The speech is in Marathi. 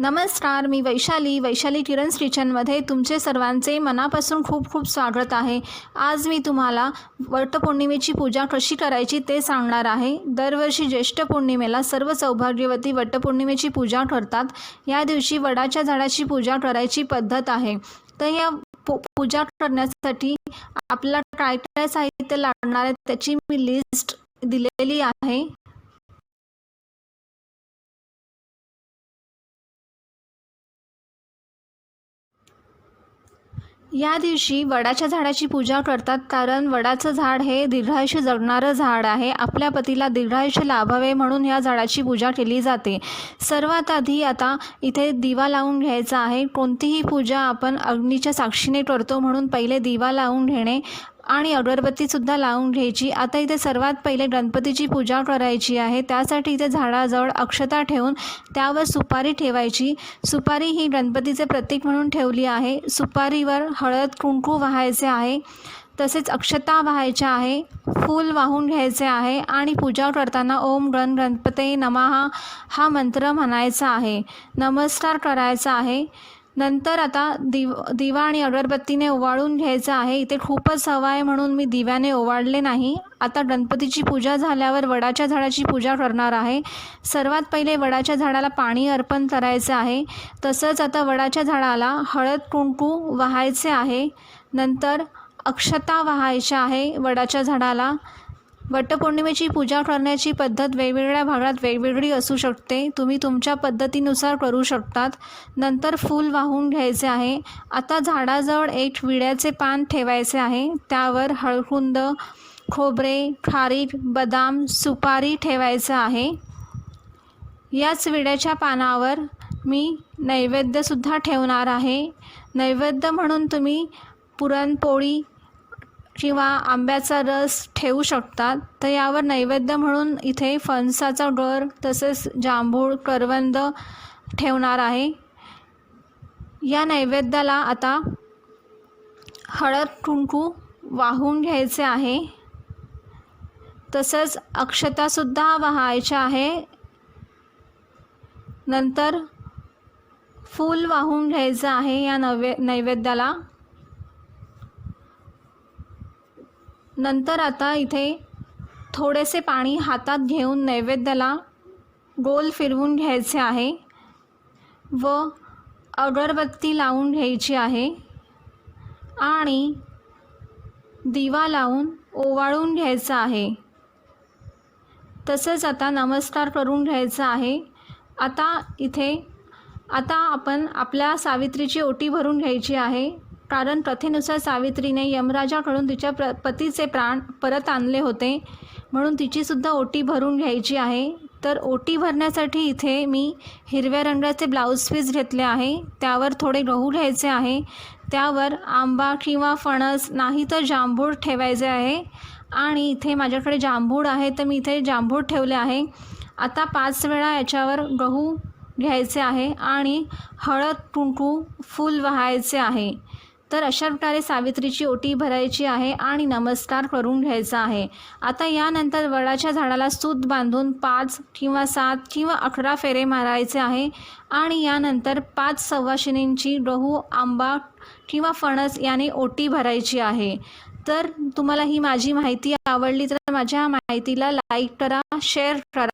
नमस्कार मी वैशाली. वैशाली किरण्स किचनमध्ये तुमचे सर्वांचे मनापासून खूप खूप स्वागत आहे. आज मी तुम्हाला वटपौर्णिमेची पूजा कशी करायची ते सांगणार आहे. दरवर्षी ज्येष्ठ पौर्णिमेला सर्व सौभाग्यवती वटपौर्णिमेची पूजा करतात. या दिवशी वडाच्या झाडाची पूजा करायची पद्धत आहे. तर या पू पूजा करण्यासाठी आपल्याला काय काय साहित्य लागणार आहे त्याची मी लिस्ट दिलेली आहे. या दिवशी वडाच्या झाडाची पूजा करतात कारण वडाचं झाड हे दीर्घायुष्य जगणारं झाड आहे. आपल्या पतीला दीर्घायुष्य लाभावे म्हणून ह्या झाडाची पूजा केली जाते. सर्वात आधी आता इथे दिवा लावून घ्यायचा आहे. कोणतीही पूजा आपण अग्नीच्या साक्षीने करतो म्हणून पहिले दिवा लावून घेणे आणि अगरबत्तीसुद्धा लावून घ्यायची. आता इथे सर्वात पहिले गणपतीची पूजा करायची आहे. त्यासाठी इथे झाडाजवळ अक्षता ठेवून त्यावर सुपारी ठेवायची. सुपारी ही गणपतीचे प्रतीक म्हणून ठेवली आहे. सुपारीवर हळद कुंकू वाहायचे आहे. तसेच अक्षता वाहायच्या आहे. फूल वाहून घ्यायचे आहे. आणि पूजा करताना ओम गण गणपते नमहा हा मंत्र म्हणायचा आहे. नमस्कार करायचा आहे. नंतर आता दिव दिवा आणि अगरबत्तीने ओवाळून घ्यायचं आहे. इथे खूपच हवा आहे म्हणून मी दिव्याने ओवाळले नाही. आता गणपतीची पूजा झाल्यावर वडाच्या झाडाची पूजा करणार आहे. सर्वात पहिले वडाच्या झाडाला पाणी अर्पण करायचं आहे. तसंच आता वडाच्या झाडाला हळद कुंकू वाहायचे आहे. नंतर अक्षता वाहायच्या आहे वडाच्या झाडाला. वटपौर्णिमेची पूजा करण्याची पद्धत वेगवेगळ्या भागात वेगवेगळी असू शकते. तुम्ही तुमच्या पद्धतीनुसार करू शकतात. नंतर फूल वाहून घ्यायचे आहे. आता झाडाजवळ एक विड्याचे पान ठेवायचे आहे. त्यावर हळकुंद खोबरे खारीक बदाम सुपारी ठेवायचं आहे. याच विड्याच्या पानावर मी नैवेद्यसुद्धा ठेवणार आहे. नैवेद्य म्हणून तुम्ही पुरणपोळी किंवा आंब्याचा रस ठेवू शकतात तर यावर नैवेद्य म्हणून इथे फणसाचा गर तसेच जांभूळ करवंद ठेवणार आहे. या नैवेद्याला आता हळद कुंकू वाहून घ्यायचे आहे. तसंच अक्षतासुद्धा वाहायच्या आहे. नंतर फूल वाहून घ्यायचं आहे या नवे नैवेद्याला. नंतर आता इथे थोडेसे पाणी हातात घेऊन नैवेद्याला गोल फिरवून घ्यायचे आहे व अगरबत्ती लावून घ्यायची आहे आणि दिवा लावून ओवाळून घ्यायचा आहे. तसंच आता नमस्कार करून घ्यायचा आहे. आता इथे आता आपण आपल्या सावित्रीची ओटी भरून घ्यायची आहे. कारण प्रथेनुसार सावित्रीने यमराजाकडून तिच्या प्र पतीचे प्राण परत आणले होते. म्हणून तिचीसुद्धा ओटी भरून घ्यायची आहे. तर ओटी भरण्यासाठी इथे मी हिरव्या रंगाचे ब्लाऊज पीस घेतले आहे. त्यावर थोडे गहू घ्यायचे आहे. त्यावर आंबा किंवा फणस नाही तर जांभूळ ठेवायचे आहे. आणि इथे माझ्याकडे जांभूळ आहे तर मी इथे जांभूळ ठेवले आहे. आता पाच वेळा याच्यावर गहू घ्यायचे आहे आणि हळद कुंकू फूल वाहायचे आहे. तर अशा प्रकारे सावित्रीची ओटी भरायची आहे आणि नमस्कार करून घ्यायचा आहे. आता यानंतर वडाच्या झाडाला सूत बांधून पाच किंवा सात किंवा अकरा फेरे मारायचे आहे आणि यानंतर पाच सव्वाशिनींची गहू आंबा किंवा फणस याने ओटी भरायची आहे. तर तुम्हाला ही माझी माहिती आवडली तर माझ्या माहितीला लाईक करा शेअर करा.